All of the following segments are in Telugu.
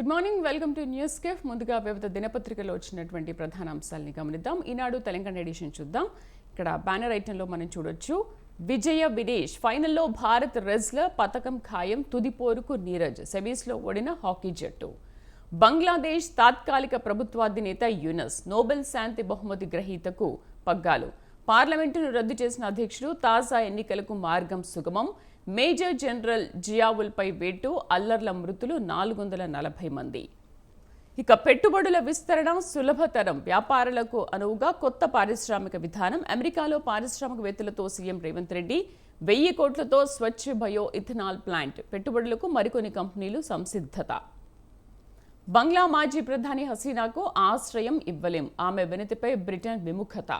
Good morning welcome to news cafe ముందుగా వివిధ దినపత్రికలో వచ్చినటువంటి ప్రధాన అంశాలని గమనిద్దాం. ఈనాడు తెలంగాణ ఎడిషన్ చూద్దాం. ఇక్కడ బ్యానర్ ఐటెంలో మనం చూడొచ్చు. విజయ వినేష్ ఫైనల్లో భారత్ రెజ్లర్ పథకం ఖాయం తుది పోరుకు నీరజ్ సెమీస్లో ఓడిన హాకీ జట్టు. బంగ్లాదేశ్ తాత్కాలిక ప్రభుత్వాధినేత యునస్ నోబెల్ శాంతి బహుమతి గ్రహీతకు పగ్గాలు. పార్లమెంటును రద్దు చేసిన అధ్యక్షుడు తాజా ఎన్నికలకు మార్గం సుగమం. మేజర్ జనరల్ జియావుల్పై వేటు అల్లర్ల మృతులు నాలుగు వందల నలభై మంది. ఇక పెట్టుబడుల విస్తరణ సులభతరం. వ్యాపారులకు అనువుగా కొత్త పారిశ్రామిక విధానం. అమెరికాలో పారిశ్రామికవేత్తలతో సీఎం రేవంత్ రెడ్డి వెయ్యి కోట్లతో స్వచ్ఛ బయో ఇథనాల్ ప్లాంట్. పెట్టుబడులకు మరికొన్ని కంపెనీలు సంసిద్ధత. బంగ్లా మాజీ ప్రధాని హసీనాకు ఆశ్రయం ఇవ్వలేం. ఆమె వినతిపై బ్రిటన్ విముఖత.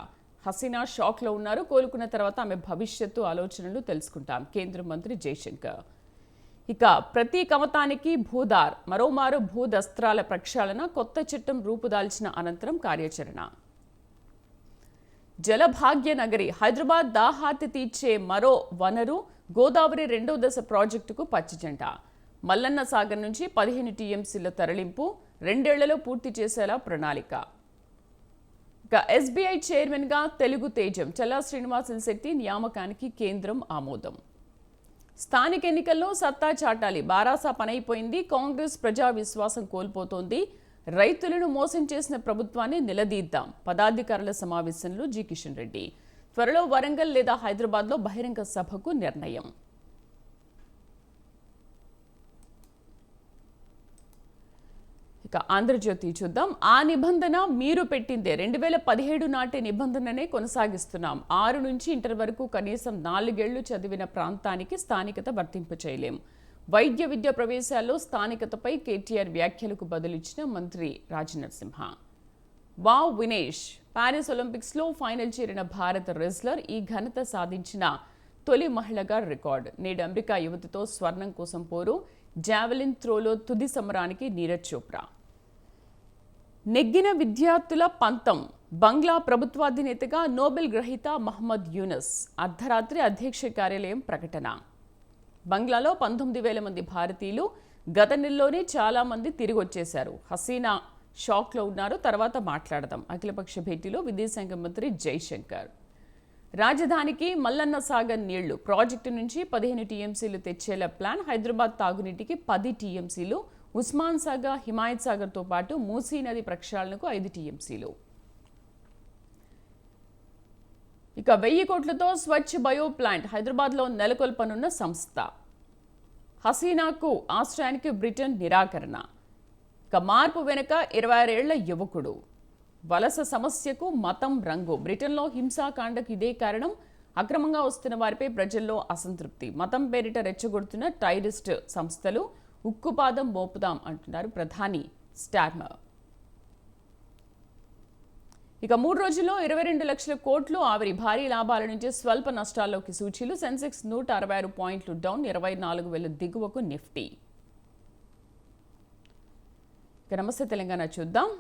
హసీనా షాక్లో ఉన్నారు. కోలుకున్న తర్వాత ఆమె భవిష్యత్తు ఆలోచనలు తెలుసుకుంటాం. కేంద్ర మంత్రి జైశంకర్ ఇక ప్రతి కమతానికి భూదార్ మరోమారు భూదస్త్రాల ప్రక్షాళన కొత్త చట్టం రూపుదాల్చిన అనంతరం కార్యాచరణ. జలభాగ్య నగరి హైదరాబాద్ దాహార్తి తీర్చే మరో వనరు గోదావరి రెండో దశ ప్రాజెక్టుకు పచ్చిజెండ మల్లన్న సాగర్ నుంచి పదిహేను టీఎంసీల తరలింపు రెండేళ్ళలో పూర్తి చేసేలా ప్రణాళిక. ఇక ఎస్బీఐ చైర్మన్గా తెలుగు తేజం చల్లా శ్రీనివాసన్ శెట్టి నియామకానికి కేంద్రం ఆమోదం. స్థానిక ఎన్నికల్లో సత్తా చాటాలి. బారాసా పనైపోయింది. కాంగ్రెస్ ప్రజా విశ్వాసం కోల్పోతోంది. రైతులను మోసం చేసిన ప్రభుత్వాన్ని నిలదీద్దాం. పదాధికారుల సమావేశంలో జి కిషన్ రెడ్డి. త్వరలో వరంగల్ లేదా హైదరాబాద్లో బహిరంగ సభకు నిర్ణయం. ఇక ఆంధ్రజ్యోతి చూద్దాం. ఆ నిబంధన మీరు పెట్టిందే రెండు వేల పదిహేడు నాటి నిబంధననే కొనసాగిస్తున్నాం. ఆరు నుంచి ఇంటర్ వరకు కనీసం నాలుగేళ్ళు చదివిన ప్రాంతానికి స్థానికత వర్తింపు చేయలేం. వైద్య విద్య ప్రవేశాల్లో స్థానికతపై కేటీఆర్ వ్యాఖ్యలకు బదులిచ్చిన మంత్రి రాజనరసింహ. వావ్ వినేష్! ప్యారిస్ ఒలింపిక్స్లో ఫైనల్ చేరిన భారత రెజ్లర్ ఈ ఘనత సాధించిన తొలి మహిళగా రికార్డ్. నేడు అమెరికా యువతితో స్వర్ణం కోసం పోరు. జావెలిన్ త్రోలో తుది సమరానికి నీరజ్ చోప్రా. నెగ్గిన విద్యార్థుల పంతం. బంగ్లా ప్రభుత్వాధినేతగా నోబెల్ గ్రహీత మహమ్మద్ యూనస్ అర్ధరాత్రి అధ్యక్ష కార్యాలయం ప్రకటన. బంగ్లాలో పంతొమ్మిది వేల మంది భారతీయులు గత నెలలోనే చాలామంది తిరిగి వచ్చేశారు హసీనా షాక్లో ఉన్నారు. తర్వాత మాట్లాడదాం. అఖిలపక్ష భేటీలో విదేశాంగ మంత్రి జైశంకర్. రాజధానికి మల్లన్న సాగర్ నీళ్ళు. ప్రాజెక్టు నుంచి పదిహేను టీఎంసీలు తెచ్చేలా ప్లాన్. హైదరాబాద్ తాగునీటికి పది టీఎంసీలు ఉస్మాన్ సాగర్ హిమాయత్ సాగర్తో పాటు మూసీ నది ప్రక్షాళనకు ఐదు టీఎంసీలు. ఇక వెయ్యి కోట్లతో స్వచ్ఛ బయో ప్లాంట్ హైదరాబాద్లో నెలకొల్పనున్న సంస్థ. హసీనాకు ఆశ్రయానికి బ్రిటన్ నిరాకరణ. ఇక మార్పు వెనుక ఇరవై ఆరేళ్ళ యువకుడు. వలస సమస్యకు మతం రంగు. బ్రిటన్లో హింసాకాండకు ఇదే కారణం. అక్రమంగా వస్తున్న వారిపై ప్రజల్లో అసంతృప్తి. మతం పేరిట రెచ్చగొడుతున్న టైరిస్ట్ సంస్థలు ఉక్కుపాదం మోపుదాం అంటున్నారు ప్రధాని స్టార్మర్ ఇక మూడు రోజుల్లో ఇరవై రెండు లక్షల కోట్లు ఆవిరి భారీ లాభాల నుంచి స్వల్ప నష్టాల్లోకి సూచీలు. సెన్సెక్స్ నూట అరవై ఆరు పాయింట్లు డౌన్ ఇరవై నాలుగు వేల దిగువకు నిఫ్టీ. ఇక నమస్తే తెలంగాణ చూద్దాం.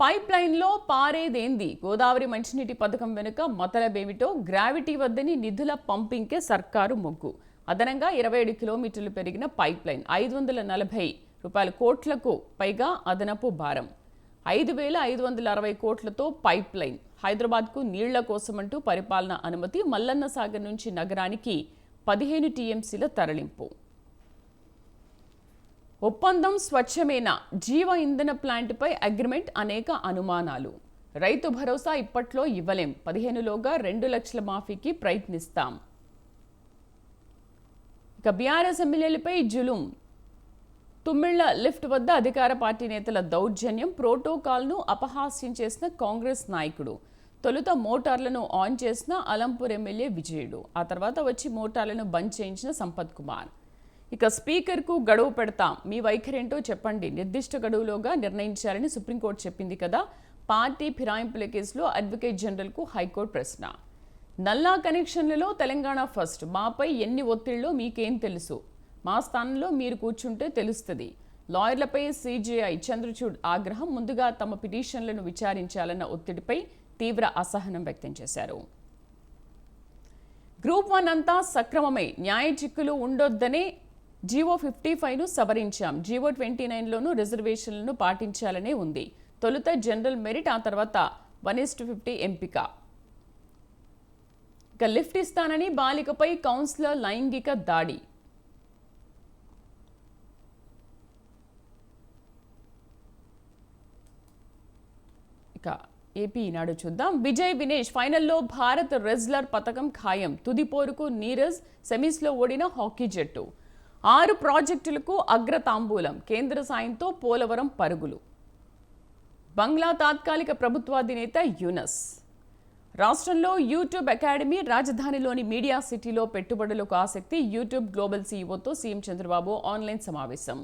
పైప్ లైన్లో పారేదేంది? గోదావరి మంచినీటి పథకం వెనుక మతలబేమిటో గ్రావిటీ వద్దని నిధుల పంపింగ్కే సర్కారు మొగ్గు. అదనంగా ఇరవై ఏడు కిలోమీటర్లు పెరిగిన పైప్ లైన్ ఐదు వందల నలభై రూపాయల కోట్లకు పైగా అదనపు భారం. ఐదు వేల ఐదు వందల అరవై కోట్లతో పైప్ లైన్ హైదరాబాద్కు నీళ్ళ కోసమంటూ పరిపాలన అనుమతి మల్లన్న సాగర్ నుంచి నగరానికి పదిహేను టీఎంసీల తరలింపు. ఒప్పందం స్వచ్ఛమేనా జీవ ఇంధన ప్లాంట్పై అగ్రిమెంట్ అనేక అనుమానాలు. రైతు భరోసా ఇప్పట్లో ఇవ్వలేం. పదిహేనులోగా రెండు లక్షల మాఫీకి ప్రయత్నిస్తాం. ఇక బీఆర్ఎస్ ఎమ్మెల్యేలపై జులుం. తుమ్మిళ్ళ లిఫ్ట్ వద్ద అధికార పార్టీ నేతల దౌర్జన్యం ప్రోటోకాల్ను అపహాస్యం చేసిన కాంగ్రెస్ నాయకుడు. తొలుత మోటార్లను ఆన్ చేసిన అలంపూర్ ఎమ్మెల్యే విజయుడు. ఆ తర్వాత వచ్చి మోటార్లను బంద్ చేయించిన సంపత్ కుమార్. ఇక స్పీకర్కు గడువు పెడతాం. మీ వైఖరేంటో చెప్పండి. నిర్దిష్ట గడువులోగా నిర్ణయించాలని సుప్రీంకోర్టు చెప్పింది కదా. పార్టీ ఫిరాయింపుల కేసులో అడ్వకేట్ జనరల్కు హైకోర్టు ప్రశ్న. నల్లా కనెక్షన్లలో తెలంగాణ ఫస్ట్. మాపై ఎన్ని ఒత్తిళ్ళో మీకేం తెలుసు? మా స్థానంలో మీరు కూర్చుంటే తెలుస్తుంది. లాయర్లపై సీజీఐ చంద్రచూడ్ ఆగ్రహం ముందుగా తమ పిటిషన్లను విచారించాలన్న ఒత్తిడిపై తీవ్ర అసహనం వ్యక్తం చేశారు. గ్రూప్ వన్ అంతా సక్రమమే. న్యాయ చిక్కులు ఉండొద్దనే జీవో ఫిఫ్టీ ఫైవ్ను సవరించాం. జీవో ట్వంటీ నైన్లోనూ రిజర్వేషన్లను పాటించాలనే ఉంది. తొలుత జనరల్ మెరిట్ ఆ తర్వాత వన్ ఇస్ టు ఫిఫ్టీ ఎంపిక. ఇక లిఫ్ట్ ఇస్తానని బాలికపై కౌన్సిలర్ లైంగిక దాడి. ఇక ఏపీ ఈనాడు చూద్దాం. విజయ్ వినేష్ ఫైనల్లో భారత్ రెజ్లర్ పథకం ఖాయం. తుది పోరుకు నీరజ్ సెమీస్లో ఓడిన హాకీ జట్టు. ఆరు ప్రాజెక్టులకు అగ్రతాంబూలం. కేంద్ర సాయంతో పోలవరం పరుగులు. బంగ్లా తాత్కాలిక ప్రభుత్వాధినేత యునస్. రాష్ట్రంలో యూట్యూబ్ అకాడమీ రాజధానిలోని మీడియా సిటీలో పెట్టుబడులకు ఆసక్తి యూట్యూబ్ గ్లోబల్ సీఈఓతో సీఎం చంద్రబాబు ఆన్లైన్ సమావేశం.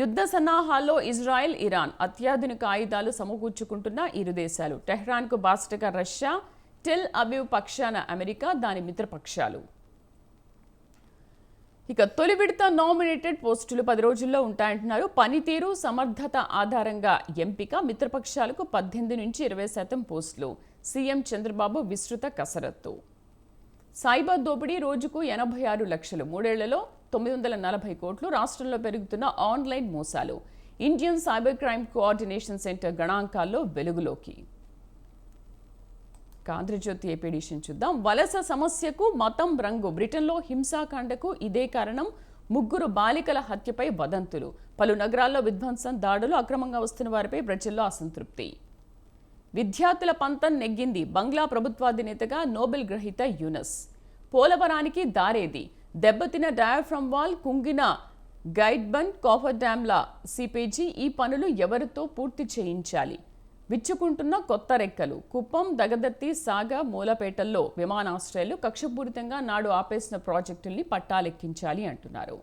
యుద్ధ సన్నాహాల్లో ఇజ్రాయెల్ ఇరాన్ అత్యాధునిక ఆయుధాలు సమకూర్చుకుంటున్న ఇరు దేశాలు. టెహ్రాన్కు బాస్టగా రష్యా టెల్ అబివ్ పక్షాన అమెరికా దాని మిత్రపక్షాలు. ఇక తొలి విడత నామినేటెడ్ పోస్టులు పది రోజుల్లో ఉంటాయంటున్నారు. పనితీరు సమర్థత ఆధారంగా ఎంపిక మిత్రపక్షాలకు పద్దెనిమిది నుంచి ఇరవై శాతం పోస్టులు. సీఎం చంద్రబాబు విస్తృత కసరత్తు. సైబర్ దోపిడీ రోజుకు ఎనభై ఆరు లక్షలు. మూడేళ్ళలో తొమ్మిది వందల నలభై కోట్లు రాష్ట్రంలో పెరుగుతున్న ఆన్లైన్ మోసాలు. Indian cyber crime coordination centre గణాంకాల్లో వెలుగులోకి. ఇక ఆంధ్రజ్యోతి ఏపీ ఎడిషన్ చూద్దాం. వలస సమస్యకు మతం రంగు. బ్రిటన్లో హింసాకాండకు ఇదే కారణం. ముగ్గురు బాలికల హత్యపై వదంతులు. పలు నగరాల్లో విధ్వంసం దాడులు అక్రమంగా వస్తున్న వారిపై ప్రజల్లో అసంతృప్తి. విద్యార్థుల పంతం నెగ్గింది. బంగ్లా ప్రభుత్వాధినేతగా నోబెల్ గ్రహీత యూనస్. పోలవరానికి దారేది. దెబ్బతిన డయాఫ్రమ్ వాల్ కుంగిన గైడ్ బండ్ కాఫర్ డ్యామ్ల సిపేజీ ఈ పనులు ఎవరితో పూర్తి చేయించాలి? విచ్చుకుంటున్న కొత్త రెక్కలు. కుప్పం దగదర్తి సాగ మూలపేటల్లో విమానాశ్రయాలు కక్షపూరితంగా నాడు ఆపేసిన ప్రాజెక్టుల్ని పట్టాలెక్కించాలి అంటున్నారు.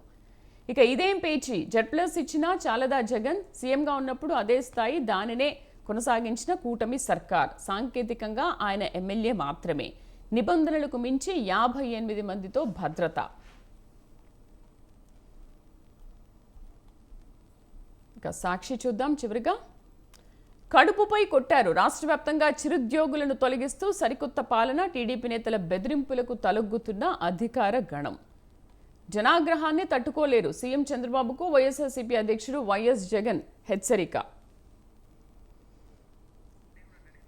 ఇక ఇదేం పేచి? జెడ్ ప్లస్ ఇచ్చినా చాలదా జగన్? సీఎంగా ఉన్నప్పుడు అదే స్థాయి దానినే కొనసాగించిన కూటమి సర్కార్. సాంకేతికంగా ఆయన ఎమ్మెల్యే మాత్రమే. నిబంధనలకు మించి యాభై ఎనిమిది మందితో భద్రత. ఇక సాక్షి చూద్దాం చివరిగా. కడుపుపై కొట్టారు. రాష్ట్ర వ్యాప్తంగా చిరుద్యోగులను తొలగిస్తూ సరికొత్త పాలన టీడీపీ నేతల బెదిరింపులకు తలొగ్గుతున్న అధికార గణం. జనాగ్రహాన్ని తట్టుకోలేరు. సీఎం చంద్రబాబుకు వైఎస్ఆర్సీపీ అధ్యక్షుడు వైఎస్ జగన్ హెచ్చరిక.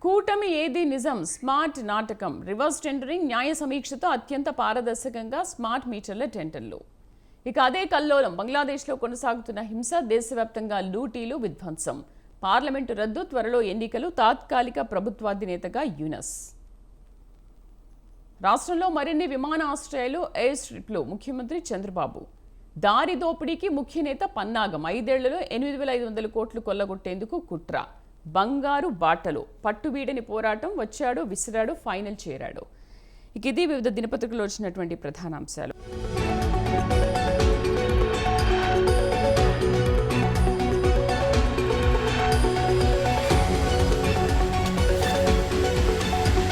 కూటమి ఏది నిజం? స్మార్ట్ నాటకం. రివర్స్ టెండరింగ్ న్యాయ సమీక్షతో అత్యంత పారదర్శకంగా స్మార్ట్ మీటర్ల టెండర్లు. ఇక అదే కల్లోలం. బంగ్లాదేశ్లో కొనసాగుతున్న హింస దేశవ్యాప్తంగా లూటీలు విధ్వంసం. పార్లమెంటు రద్దు త్వరలో ఎన్నికలు తాత్కాలిక ప్రభుత్వాధినేతగా యూనస్. రాష్ట్రంలో మరిన్ని విమానాశ్రయాలు ఎయిర్ స్ట్రిప్లు. ముఖ్యమంత్రి చంద్రబాబు. దారి దోపిడీకి ముఖ్య నేత పన్నాగం. ఐదేళ్ళలో ఎనిమిది వేల ఐదు వందల కోట్లు కొల్లగొట్టేందుకు కుట్ర. బంగారు బాటలు పట్టుబీడని పోరాటం వచ్చాడు విసిరాడు ఫైనల్ చేరాడు. ఇక ఇది వివిధ దినపత్రికలు వచ్చినటువంటి ప్రధాన అంశాలు